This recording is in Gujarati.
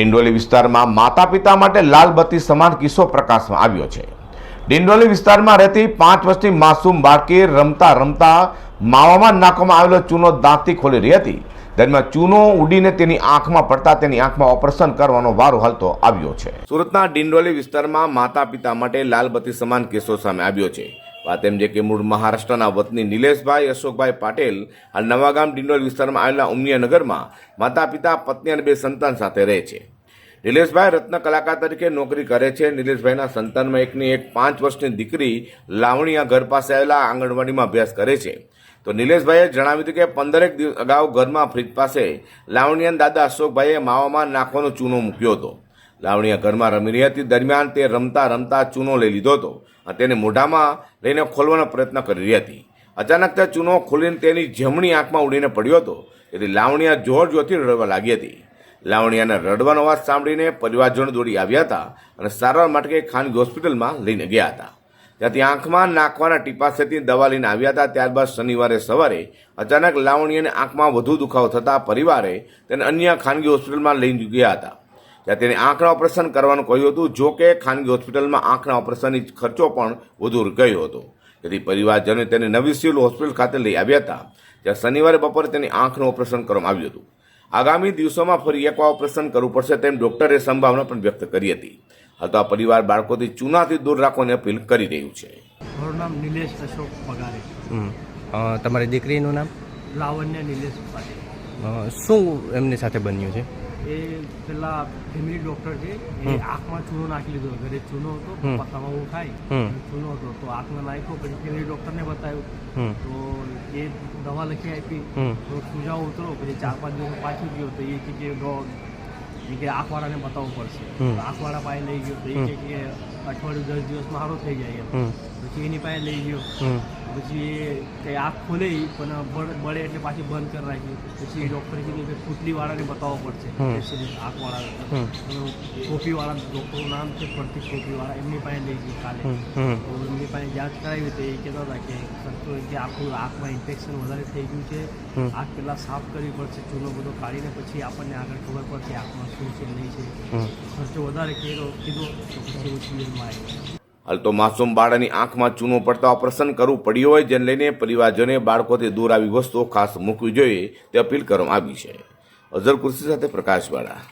ડિંડોલી વિસ્તારમાં માતા પિતા માટે લાલ બત્તી સમાન કિસ્સો પ્રકાશમાં આવ્યો છે. ડિંડોલી વિસ્તારમાં રહેતી પાંચ વર્ષની માસૂમ બાળકી રમતા રમતા માવામાં નાખવામાં આવેલો ચૂનો દાંતથી ખોલી રહી હતી. દરમિયાન ચૂનો ઉડીને તેની આંખમાં પડતા તેની આંખમાં ઓપરેશન કરવાનો વારો હાલતો આવ્યો છે. સુરતના ડિંડોલી વિસ્તારમાં માતા પિતા માટે લાલ બત્તી સમાન કિસ્સો સામે આવ્યો છે. વાત એમ છે કે મૂળ મહારાષ્ટ્રના વતની નિલેશભાઈ અશોકભાઈ પાટેલ આ નવાગામ ડિંડોલ વિસ્તારમાં આવેલા ઉમિયાનગરમાં માતા પિતા પત્ની અને બે સંતાન સાથે રહે છે. નિલેશભાઈ રત્ન કલાકાર તરીકે નોકરી કરે છે. નિલેશભાઈના સંતાનમાં એકની એક પાંચ વર્ષની દીકરી લાવણીયા ઘર પાસે આવેલા આંગણવાડીમાં અભ્યાસ કરે છે. તો નિલેશભાઈએ જણાવ્યું હતું કે પંદરેક દિવસ અગાઉ ઘરમાં ફ્રીજ પાસે લાવણીયાના દાદા અશોકભાઈએ માવામાં નાખવાનો ચૂનો મૂક્યો હતો. લાવણીયા ઘરમાં રમી રહી હતી. દરમિયાન તે રમતા રમતા ચૂનો લઈ લીધો હતો અને તેને મોઢામાં લઈને ખોલવાનો પ્રયત્ન કરી રહી હતી. અચાનક તે ચૂનો ખોલીને તેની જમણી આંખમાં ઉડીને પડ્યો હતો. તેથી લાવણીયા જોર જોરથી રડવા લાગી હતી. લાવણીયાના રડવાનો અવાજ સાંભળીને પરિવારજનો દોડી આવ્યા હતા અને સારવાર માટે ખાનગી હોસ્પિટલમાં લઈને ગયા હતા. ત્યાંથી આંખમાં નાખવાના ટીપાસેથી દવા લઈને આવ્યા હતા. ત્યારબાદ શનિવારે સવારે અચાનક લાવણીયાને આંખમાં વધુ દુખાવો થતાં પરિવારે તેને અન્ય ખાનગી હોસ્પિટલમાં લઈને ગયા હતા. ત્યાં તેને આંખના ઓપરેશન કરવાનું કહ્યું હતું જો કે ખાનગી હોસ્પિટલમાં આંખના ઓપરેશનની ખર્ચો પણ વધુ ગયો હતો. તેથી પરિવારજનોએ તેને નવી સિવિલ હોસ્પિટલ ખાતે લઈ આવ્યા હતા ત્યાં શનિવારે બપોરે તેની આંખનું ઓપરેશન કરવામાં આવ્યું હતું. આગામી દિવસોમાં ફરી એકવાર ઓપરેશન કરવું પડશે તેમ ડોક્ટરે સંભાવના પણ વ્યક્ત કરી હતી. હાલ તો આ પરિવાર બાળકોથી ચૂનાથી દૂર રાખવાની અપીલ કરી રહ્યું છે. મારું નામ નિલેશ અશોક પગારે તમારી દીકરીનું નામ? લાવણ્ય નિલેશ પાટીલ શું એમની સાથે બન્યું છે? એ પેલા ફેમિલી ડોક્ટર છે એ આંખમાં ચૂનો નાખી લીધો. ઘરે ચૂનો હતો પત્તામાં હું ખાય ચૂનો હતો. તો આંખમાં નાખ્યો પછી ફેમિલી ડોક્ટરને બતાવ્યું. તો એ દવા લખી આપી. તો સુજાવ ઉતરો પછી ચાર પાંચ દિવસ પાછું ગયો. તો એ કે કે ડો- એ કે આંખવાળાને બતાવવું પડશે. આંખવાળા પાસે લઈ ગયો. તો એ. કે અઠવાડિયું દસ દિવસમાં સારો થઈ જાય એમ. પછી એની પાસે લઈ ગયો. પછી કંઈ આંખ ખોલે પણ બળ એટલે પાછી બંધ કરી રાખી. પછી ડૉક્ટરે કીધું કે પુતલીવાળાને બતાવવો પડશે. આંખવાળાને. ટોપીવાળા ડૉક્ટરનું નામ છે પ્રતિક ટોપીવાળા એમની પાસે લઈ ગઈ કાલે. તો એમની પાસે જાંચ કરાવી તો એ કહેતા હતા કે ખર્ચો કે આખું આંખમાં ઇન્ફેક્શન વધારે થઈ ગયું છે. આંખ પહેલાં સાફ કરવી પડશે ચૂનો બધો કાઢીને પછી આપણને આગળ ખબર પડશે આંખમાં શું છે નહીં છે. ખર્ચો વધારે કીધો કીધો તો પછી હું સિવિલમાં આવી હાલ તો માસૂમ બાળાની આંખમાં ચૂનો પડતા ઓપરેશન કરવું પડ્યું હોય જેને લઈને પરિવારજનોએ બાળકોથી દૂર આવી વસ્તુઓ ખાસ મૂકવી જોઈએ તે અપીલ કરવામાં આવી છે. અઝર કુર્સી સાથે પ્રકાશવાળા